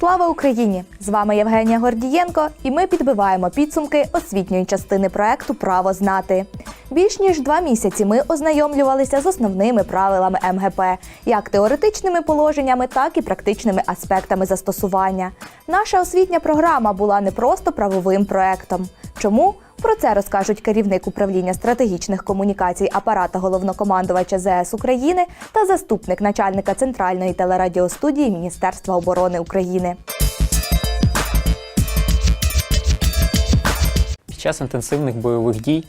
Слава Україні! З вами Євгенія Гордієнко, і ми підбиваємо підсумки освітньої частини проекту Право знати. Більш ніж два місяці ми ознайомлювалися з основними правилами МГП, як теоретичними положеннями, так і практичними аспектами застосування. Наша освітня програма була не просто правовим проектом. Чому? Про це розкажуть керівник управління стратегічних комунікацій апарата головнокомандувача ЗС України та заступник начальника центральної телерадіостудії Міністерства оборони України. Під час інтенсивних бойових дій,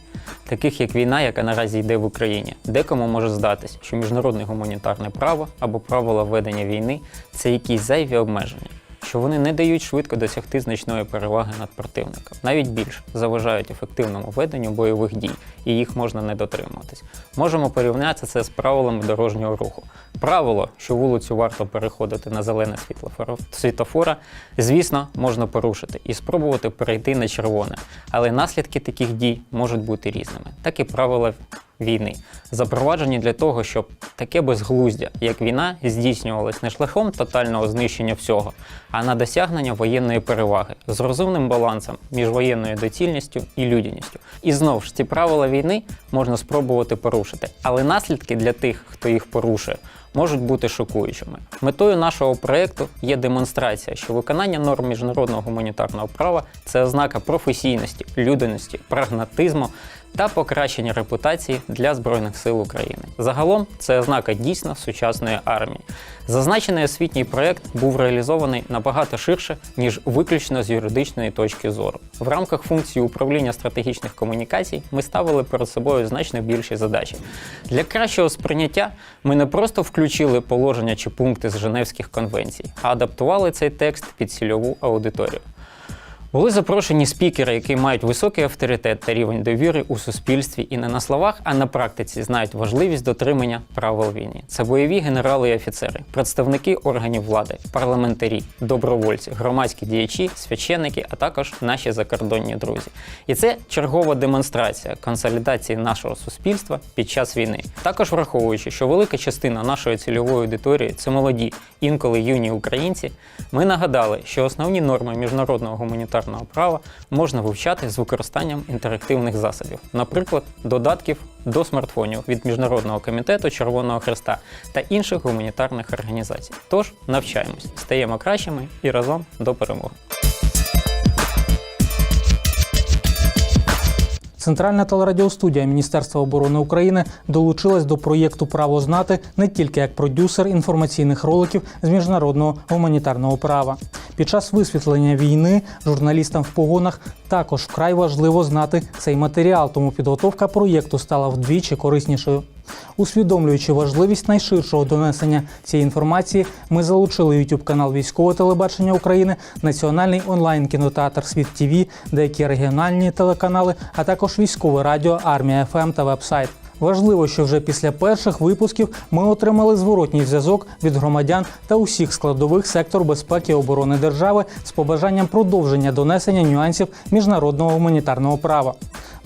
таких як війна, яка наразі йде в Україні, декому може здатись, що міжнародне гуманітарне право або правила ведення війни це якісь зайві обмеження, що вони не дають швидко досягти значної переваги над противником, навіть більше заважають ефективному веденню бойових дій, і їх можна не дотримуватись. Можемо порівняти це з правилами дорожнього руху. Правило, що вулицю варто переходити на зелене світло світлофора, звісно, можна порушити і спробувати перейти на червоне, але наслідки таких дій можуть бути різними. Так і правила війни, запроваджені для того, щоб таке безглуздя, як війна, здійснювалось не шляхом тотального знищення всього, а на досягнення воєнної переваги з розумним балансом між воєнною доцільністю і людяністю. І знову ж ці правила війни можна спробувати порушити, але наслідки для тих, хто їх порушує, можуть бути шокуючими. Метою нашого проекту є демонстрація, що виконання норм міжнародного гуманітарного права це ознака професійності, людяності, прагматизму та покращення репутації для Збройних сил України. Загалом це ознака дійсно сучасної армії. Зазначений освітній проект був реалізований набагато ширше, ніж виключно з юридичної точки зору. В рамках функції управління стратегічних комунікацій ми ставили перед собою значно більші задачі. Для кращого сприйняття ми не просто включили положення чи пункти з Женевських конвенцій, а адаптували цей текст під цільову аудиторію. Були запрошені спікери, які мають високий авторитет та рівень довіри у суспільстві і не на словах, а на практиці знають важливість дотримання правил війни. Це бойові генерали і офіцери, представники органів влади, парламентарі, добровольці, громадські діячі, священники, а також наші закордонні друзі. І це чергова демонстрація консолідації нашого суспільства під час війни. Також враховуючи, що велика частина нашої цільової аудиторії це молоді, інколи юні українці. Ми нагадали, що основні норми міжнародного гуманітарного права можна вивчати з використанням інтерактивних засобів, наприклад, додатків до смартфонів від Міжнародного комітету Червоного Хреста та інших гуманітарних організацій. Тож навчаємось, стаємо кращими і разом до перемоги. Центральна телерадіостудія Міністерства оборони України долучилась до проєкту Право знати не тільки як продюсер інформаційних роликів з міжнародного гуманітарного права. Під час висвітлення війни журналістам в погонах також вкрай важливо знати цей матеріал, тому підготовка проєкту стала вдвічі кориснішою. Усвідомлюючи важливість найширшого донесення цієї інформації, ми залучили YouTube канал військового телебачення України, національний онлайн кінотеатр Світ ТВ, деякі регіональні телеканали, а також військове радіо Армія ФМ та вебсайт. Важливо, що вже після перших випусків ми отримали зворотній зв'язок від громадян та усіх складових сектору безпеки і оборони держави з побажанням продовження донесення нюансів міжнародного гуманітарного права.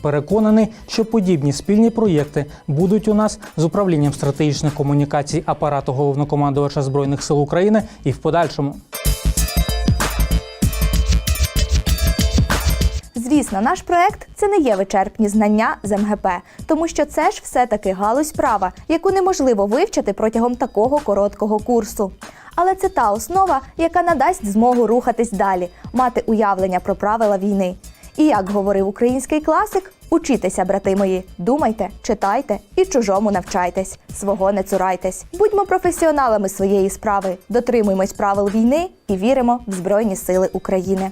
Переконаний, що подібні спільні проєкти будуть у нас з управлінням стратегічних комунікацій апарату головнокомандувача збройних сил України і в подальшому. Звісно, наш проект це не є вичерпні знання з МГП, тому що це ж все-таки галузь права, яку неможливо вивчити протягом такого короткого курсу. Але це та основа, яка надасть змогу рухатись далі, мати уявлення про правила війни. І як говорив український класик, учітеся, брати мої, думайте, читайте і чужому навчайтесь, свого не цурайтесь. Будьмо професіоналами своєї справи, дотримуємось правил війни і віримо в Збройні Сили України.